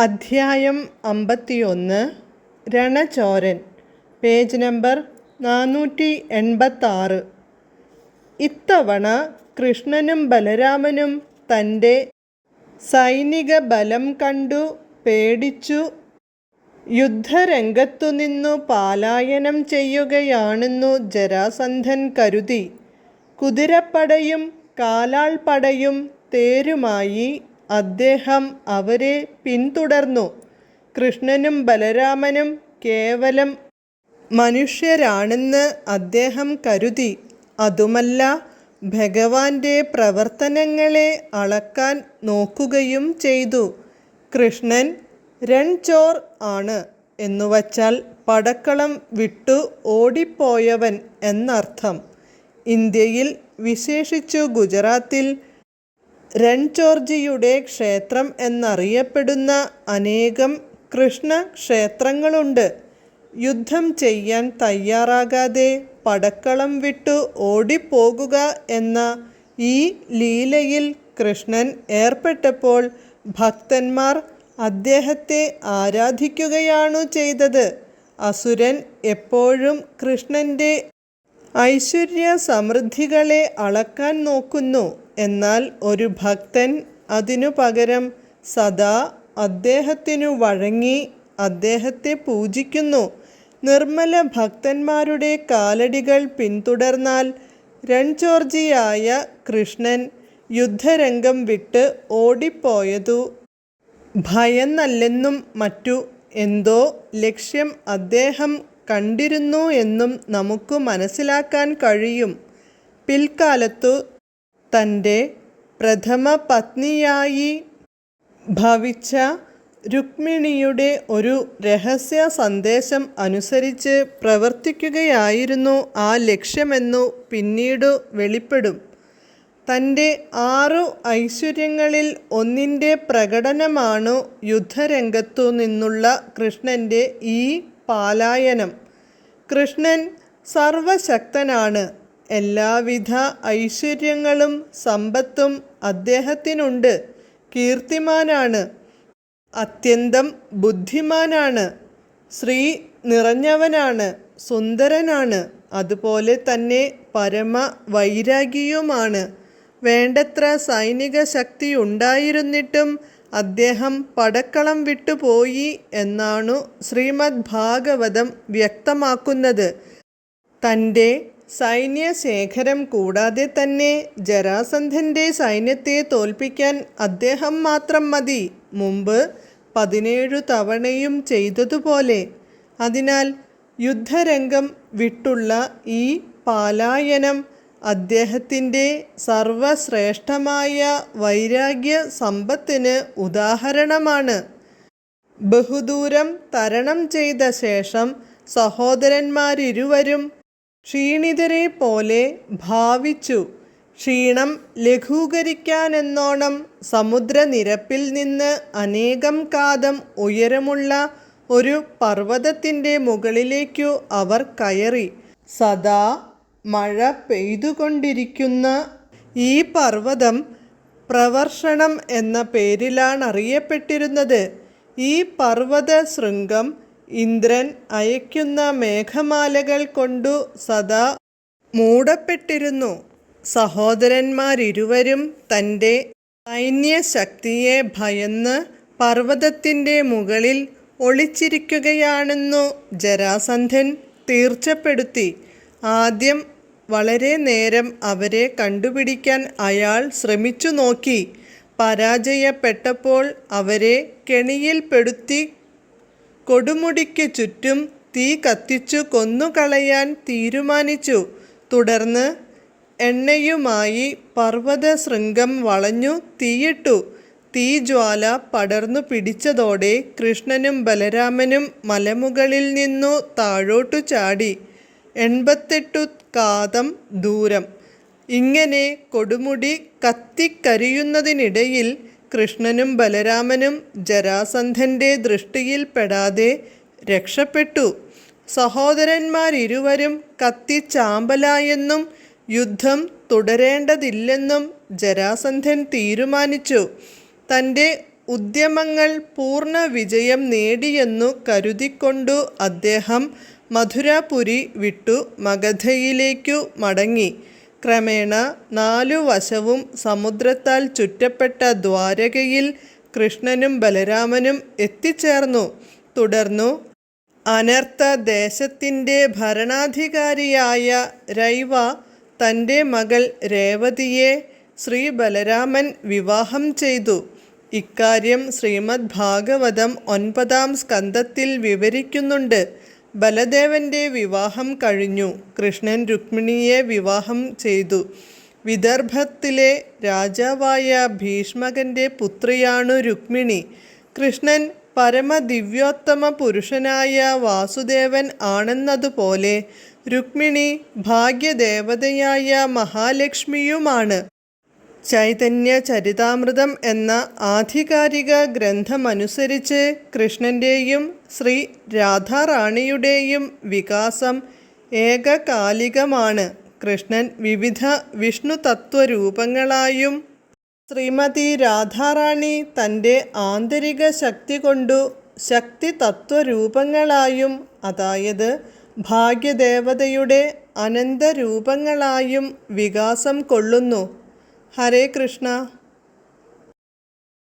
അധ്യായം അമ്പത്തിയൊന്ന് രണചോരൻ page number നാനൂറ്റി എൺപത്താറ് ഇത്തവണ കൃഷ്ണനും ബലരാമനും തന്റെ സൈനിക ബലം കണ്ടു പേടിച്ചു. യുദ്ധരംഗത്തുനിന്നു പാലായനം ചെയ്യുകയാണെന്നു ജരാസന്ധൻ കരുതി. കുതിരപ്പടയും കാലാൾപ്പടയും തേരുമായി അദ്ദേഹം അവരെ പിന്തുടർന്നു. കൃഷ്ണനും ബലരാമനും കേവലം മനുഷ്യരാണെന്ന് അദ്ദേഹം കരുതി. അതുമല്ല ഭഗവാന്റെ പ്രവർത്തനങ്ങളെ അളക്കാൻ നോക്കുകയും ചെയ്തു. കൃഷ്ണൻ രൺചോർ ആണ് എന്നുവച്ചാൽ പടക്കളം വിട്ടു ഓടിപ്പോയവൻ എന്നർത്ഥം. ഇന്ത്യയിൽ വിശേഷിച്ചു ഗുജറാത്തിൽ രൺചോർജിയുടെ ക്ഷേത്രം എന്നറിയപ്പെടുന്ന അനേകം കൃഷ്ണ ക്ഷേത്രങ്ങളുണ്ട്. യുദ്ധം ചെയ്യാൻ തയ്യാറാകാതെ പടക്കളം വിട്ടു ഓടിപ്പോകുക എന്ന ഈ ലീലയിൽ കൃഷ്ണൻ ഏർപ്പെട്ടപ്പോൾ ഭക്തന്മാർ അദ്ദേഹത്തെ ആരാധിക്കുകയാണു ചെയ്തത്. അസുരൻ എപ്പോഴും കൃഷ്ണന്റെ ഐശ്വര്യ സമൃദ്ധികളെ അളക്കാൻ നോക്കുന്നു. എന്നാൽ ഒരു ഭക്തൻ അതിനു പകരം സദാ അദ്ദേഹത്തിനു വഴങ്ങി അദ്ദേഹത്തെ പൂജിക്കുന്നു. നിർമ്മല ഭക്തന്മാരുടെ കാലടികൾ പിന്തുടർന്നാൽ രൺചോർജിയായ കൃഷ്ണൻ യുദ്ധരംഗം വിട്ട് ഓടിപ്പോയതു. ഭയന്നല്ലെന്നും മറ്റു എന്തോ ലക്ഷ്യം അദ്ദേഹം കണ്ടിരുന്നു എന്നും നമുക്ക് മനസ്സിലാക്കാൻ കഴിയും. പിൽക്കാലത്തു തന്റെ പ്രഥമ പത്നിയായി ഭവിച്ച രുക്മിണിയുടെ ഒരു രഹസ്യ സന്ദേശം അനുസരിച്ച് പ്രവർത്തിക്കുകയായിരുന്നു ആ ലക്ഷ്യമെന്നു പിന്നീടു വെളിപ്പെടും. തന്റെ ആറു ഐശ്വര്യങ്ങളിൽ ഒന്നിന്റെ പ്രകടനമാണു യുദ്ധരംഗത്തു നിന്നുള്ള കൃഷ്ണന്റെ ഈ പാലായനം കൃഷ്ണൻ സർവശക്തനാണ്. എല്ലാവിധ ഐശ്വര്യങ്ങളും സമ്പത്തും അദ്ദേഹത്തിനുണ്ട്. കീർത്തിമാനാണ്. അത്യന്തം ബുദ്ധിമാനാണ്. ശ്രീ നിറഞ്ഞവനാണ്. സുന്ദരനാണ്. അതുപോലെ തന്നെ പരമ വൈരാഗിയുമാണ് വേണ്ടത്ര സൈനിക ശക്തി ഉണ്ടായിരുന്നിട്ടും അദ്ദേഹം പടക്കളം വിട്ടുപോയി എന്നാണു ശ്രീമദ് ഭാഗവതം വ്യക്തമാക്കുന്നത്. തന്റെ സൈന്യശേഖരം കൂടാതെ തന്നെ ജരാസന്ധന്റെ സൈന്യത്തെ തോൽപ്പിക്കാൻ അദ്ദേഹം മാത്രം മതി. മുമ്പ് പതിനേഴു തവണയും ചെയ്തതുപോലെ. അതിനാൽ യുദ്ധരംഗം വിട്ടുള്ള ഈ പാലായനം അദ്ദേഹത്തിന്റെ സർവശ്രേഷ്ഠമായ വൈരാഗ്യ സമ്പത്തിന് ഉദാഹരണമാണ്. ബഹുദൂരം തരണം ചെയ്ത ശേഷം സഹോദരന്മാരിരുവരും ക്ഷീണിതരെ പോലെ ഭാവിച്ചു. ക്ഷീണം ലഘൂകരിക്കാനെന്നോണം സമുദ്രനിരപ്പിൽ നിന്ന് അനേകം കാതം ഉയരമുള്ള ഒരു പർവതത്തിന്റെ മുകളിലേക്കു അവർ കയറി. സദാ മഴ പെയ്തുകൊണ്ടിരിക്കുന്ന ഈ പർവതം പ്രവർഷണം എന്ന പേരിലാണ് അറിയപ്പെട്ടിരുന്നത് ഈ പർവത ശൃംഗം ഇന്ദ്രൻ അയക്കുന്ന മേഘമാലകൾ കൊണ്ടു സദാ മൂടപ്പെട്ടിരുന്നു. സഹോദരന്മാരിരുവരും തന്റെ സൈന്യശക്തിയെ ഭയന്ന് പർവതത്തിന്റെ മുകളിൽ ഒളിച്ചിരിക്കുകയാണെന്നു ജരാസന്ധൻ തീർച്ചപ്പെടുത്തി. ആദ്യം വളരെ നേരം അവരെ കണ്ടുപിടിക്കാൻ അയാൾ ശ്രമിച്ചു നോക്കി പരാജയപ്പെട്ടപ്പോൾ അവരെ കെണിയിൽപ്പെടുത്തി കൊടുമുടിക്ക് ചുറ്റും തീ കത്തിച്ചു കൊന്നുകളയാൻ തീരുമാനിച്ചു. തുടർന്ന് എണ്ണയുമായി പർവത ശൃംഗം വളഞ്ഞു തീയിട്ടു. തീജ്വാല പടർന്നു പിടിച്ചതോടെ കൃഷ്ണനും ബലരാമനും മലമുകളിൽ നിന്നു താഴോട്ടു ചാടി. എൺപത്തെട്ടു കാതം ദൂരം. ഇങ്ങനെ കൊടുമുടി കത്തിക്കരിയുന്നതിനിടയിൽ കൃഷ്ണനും ബലരാമനും ജരാസന്ധന്റെ ദൃഷ്ടിയിൽപ്പെടാതെ രക്ഷപ്പെട്ടു. സഹോദരന്മാരിരുവരും കത്തിച്ചാമ്പലായെന്നും യുദ്ധം തുടരേണ്ടതില്ലെന്നും ജരാസന്ധൻ തീരുമാനിച്ചു. തന്റെ ഉദ്യമങ്ങൾ പൂർണ വിജയം നേടിയെന്നു കരുതിക്കൊണ്ടു അദ്ദേഹം മധുരാപുരി വിട്ടു മഗധയിലേക്കു മടങ്ങി. ക്രമേണ നാലു വശവും സമുദ്രത്താൽ ചുറ്റപ്പെട്ട ദ്വാരകയിൽ കൃഷ്ണനും ബലരാമനും എത്തിച്ചേർന്നു. തുടർന്നു അനർത്ഥ ദേശത്തിന്റെ ഭരണാധികാരിയായ രൈവ തന്റെ മകൾ രേവതിയെ ശ്രീ ബലരാമൻ വിവാഹം ചെയ്തു. ഇക്കാര്യം ശ്രീമദ് ഭാഗവതം ഒൻപതാം സ്കന്ധത്തിൽ വിവരിക്കുന്നുണ്ട്. ബലദേവന്റെ വിവാഹം കഴിഞ്ഞു. കൃഷ്ണൻ രുക്മിണിയെ വിവാഹം ചെയ്തു. വിദർഭത്തിലെ രാജാവായ ഭീഷ്മകന്റെ പുത്രിയാണു രുക്മിണി. കൃഷ്ണൻ പരമദിവ്യോത്തമ പുരുഷനായ വാസുദേവൻ ആണെന്നതുപോലെ രുക്മിണി ഭാഗ്യദേവതയായ മഹാലക്ഷ്മിയുമാണ്. ചൈതന്യ ചരിതാമൃതം എന്ന ആധികാരിക ഗ്രന്ഥമനുസരിച്ച് കൃഷ്ണന്റെയും ശ്രീ രാധാറാണിയുടെയും വികാസം ഏകകാലികമാണ്. കൃഷ്ണൻ വിവിധ വിഷ്ണു തത്വരൂപങ്ങളായും ശ്രീമതി രാധാറാണി തന്റെ ആന്തരിക ശക്തി കൊണ്ടു ശക്തി തത്വരൂപങ്ങളായും അതായത് ഭാഗ്യദേവതയുടെ അനന്തരൂപങ്ങളായും വികാസം കൊള്ളുന്നു. ഹരേ കൃഷ്ണ